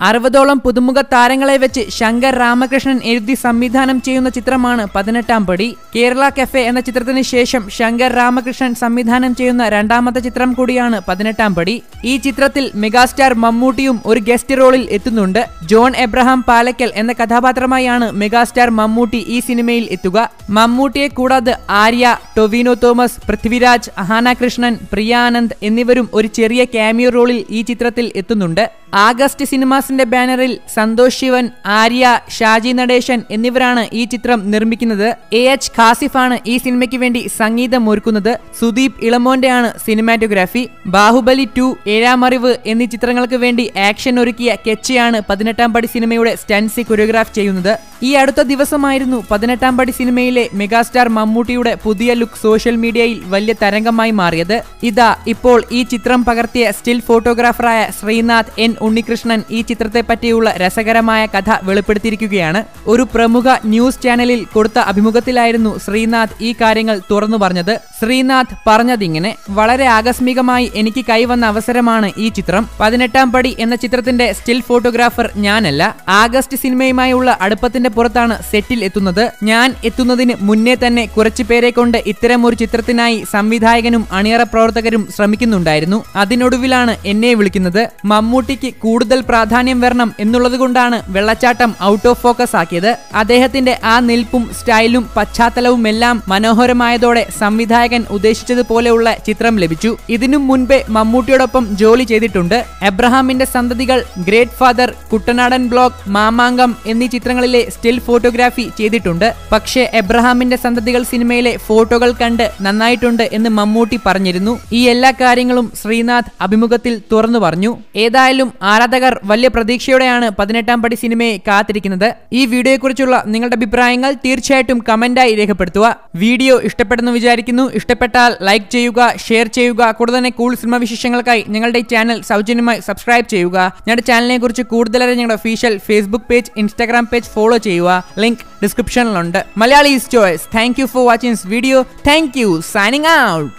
അറുപതോളം പുതുമുഖ താരങ്ങളെ വെച്ച് ശങ്കർ രാമകൃഷ്ണൻ എഴുതി സംവിധാനം ചെയ്യുന്ന ചിത്രമാണ് പതിനെട്ടാം പടി. കേരള കഫെ എന്ന ചിത്രത്തിന് ശേഷം ശങ്കർ രാമകൃഷ്ണൻ സംവിധാനം ചെയ്യുന്ന രണ്ടാമത്തെ ചിത്രം കൂടിയാണ് പതിനെട്ടാം പടി. ഈ ചിത്രത്തിൽ മെഗാസ്റ്റാർ മമ്മൂട്ടിയും ഒരു ഗസ്റ്റ് റോളിൽ എത്തുന്നുണ്ട്. ജോൺ എബ്രഹാം പാലക്കൽ എന്ന കഥാപാത്രമായാണ് മെഗാസ്റ്റാർ മമ്മൂട്ടി ഈ സിനിമയിൽ എത്തുക. മമ്മൂട്ടിയെ കൂടാതെ ആര്യ ടൊവിനോ തോമസ് പൃഥ്വിരാജ് അഹാന കൃഷ്ണൻ പ്രിയാനന്ദ് എന്നിവരും ഒരു ചെറിയ ക്യാമിയോ റോളിൽ ഈ ചിത്രത്തിൽ എത്തുന്നുണ്ട്. ആഗസ്റ്റ് സിനിമാസിന്റെ ബാനറിൽ സന്തോഷ് ശിവൻ ആര്യ ഷാജി നടേശൻ എന്നിവരാണ് ഈ ചിത്രം നിർമ്മിക്കുന്നത്. എ എച്ച് ഖാസിഫാണ് ഈ സിനിമയ്ക്ക് വേണ്ടി സംഗീതം ഒരുക്കുന്നത്. സുദീപ് ഇളമോന്റെയാണ് സിനിമാറ്റോഗ്രാഫി. ബാഹുബലി ടു ഏഴാം അറിവ് എന്നീ ചിത്രങ്ങൾക്ക് വേണ്ടി ആക്ഷൻ ഒരുക്കിയ കെച്ചയാണ് പതിനെട്ടാം പടി സിനിമയുടെ സ്റ്റൻസി കൊറിയോഗ്രാഫ് ചെയ്യുന്നത്. ഈ അടുത്ത ദിവസമായിരുന്നു പതിനെട്ടാം പടി സിനിമയിലെ മെഗാസ്റ്റാർ മമ്മൂട്ടിയുടെ പുതിയ ലുക്ക് സോഷ്യൽ മീഡിയയിൽ വലിയ തരംഗമായി മാറിയത്. ഇതാ ഇപ്പോൾ ഈ ചിത്രം പകർത്തിയ സ്റ്റിൽ ഫോട്ടോഗ്രാഫറായ ശ്രീനാഥ് എൻ ഉണ്ണികൃഷ്ണൻ ഈ ചിത്രത്തെ പറ്റിയുള്ള രസകരമായ കഥ വെളിപ്പെടുത്തിയിരിക്കുകയാണ്. ഒരു പ്രമുഖ ന്യൂസ് ചാനലിൽ കൊടുത്ത അഭിമുഖത്തിലായിരുന്നു ശ്രീനാഥ് ഈ കാര്യങ്ങൾ തുറന്നു പറഞ്ഞത്. ശ്രീനാഥ് പറഞ്ഞതിങ്ങനെ വളരെ ആകസ്മികമായി എനിക്ക് കൈവന്ന അവസരമാണ് ഈ ചിത്രം. പതിനെട്ടാം പടി എന്ന ചിത്രത്തിന്റെ സ്റ്റിൽ ഫോട്ടോഗ്രാഫർ ഞാനല്ല. ആഗസ്റ്റ് സിനിമയുമായുള്ള അടുപ്പത്തിന്റെ പുറത്താണ് സെറ്റിൽ എത്തുന്നത്. ഞാൻ എത്തുന്നതിന് മുന്നേ തന്നെ കുറച്ചു പേരെ കൊണ്ട് ഇത്തരം ഒരു ചിത്രത്തിനായി സംവിധായകനും അണിയറ പ്രവർത്തകരും ശ്രമിക്കുന്നുണ്ടായിരുന്നു. അതിനൊടുവിലാണ് എന്നെ വിളിക്കുന്നത്. മമ്മൂട്ടിക്ക് കൂടുതൽ പ്രാധാന്യം വരണം എന്നുള്ളതുകൊണ്ടാണ് വെള്ളച്ചാട്ടം ഔട്ട് ഓഫ് ഫോക്കസ് ആക്കിയത്. അദ്ദേഹത്തിന്റെ ആ നിൽപ്പും സ്റ്റൈലും പശ്ചാത്തലവും എല്ലാം മനോഹരമായതോടെ സംവിധായകൻ ഉദ്ദേശിച്ചതുപോലെയുള്ള ചിത്രം ലഭിച്ചു. ഇതിനും മുൻപേ മമ്മൂട്ടിയോടൊപ്പം ജോലി ചെയ്തിട്ടുണ്ട്. എബ്രഹാമിന്റെ സന്തതികൾ great father Kuttanadan blog Mamangam എന്നീ ചിത്രങ്ങളിലെ സ്റ്റിൽ ഫോട്ടോഗ്രാഫി ചെയ്തിട്ടുണ്ട്. പക്ഷേ എബ്രഹാമിന്റെ സന്തതികൾ സിനിമയിലെ ഫോട്ടോകൾ കണ്ട് നന്നായിട്ടുണ്ട് എന്ന് മമ്മൂട്ടി പറഞ്ഞിരുന്നു. ഈ എല്ലാ കാര്യങ്ങളും ശ്രീനാഥ് അഭിമുഖത്തിൽ തുറന്നു പറഞ്ഞു. ഏതായാലും ആരാധകർ വലിയ പ്രതീക്ഷയോടെയാണ് പതിനെട്ടാം പടി സിനിമയെ കാത്തിരിക്കുന്നത്. ഈ വീഡിയോയെക്കുറിച്ചുള്ള നിങ്ങളുടെ അഭിപ്രായങ്ങൾ തീർച്ചയായിട്ടും കമന്റായി രേഖപ്പെടുത്തുക. വീഡിയോ ഇഷ്ടപ്പെടുന്നു വിചാരിക്കുന്നു. ഇഷ്ടപ്പെട്ടാൽ ലൈക്ക് ചെയ്യുക ഷെയർ ചെയ്യുക. കൂടുതൽ തന്നെ കൂൾ സിനിമ വിശേഷങ്ങൾക്കായി ഞങ്ങളുടെ ചാനൽ സൗജന്യമായി സബ്സ്ക്രൈബ് ചെയ്യുക. ഞങ്ങളുടെ ചാനലിനെ കുറിച്ച് കൂടുതലായി ഞങ്ങളുടെ official Facebook page Instagram page follow ചെയ്യുക. Link ഡിസ്ക്രിപ്ഷനിലുണ്ട് Malayalees choice thank you for watching video thank you signing out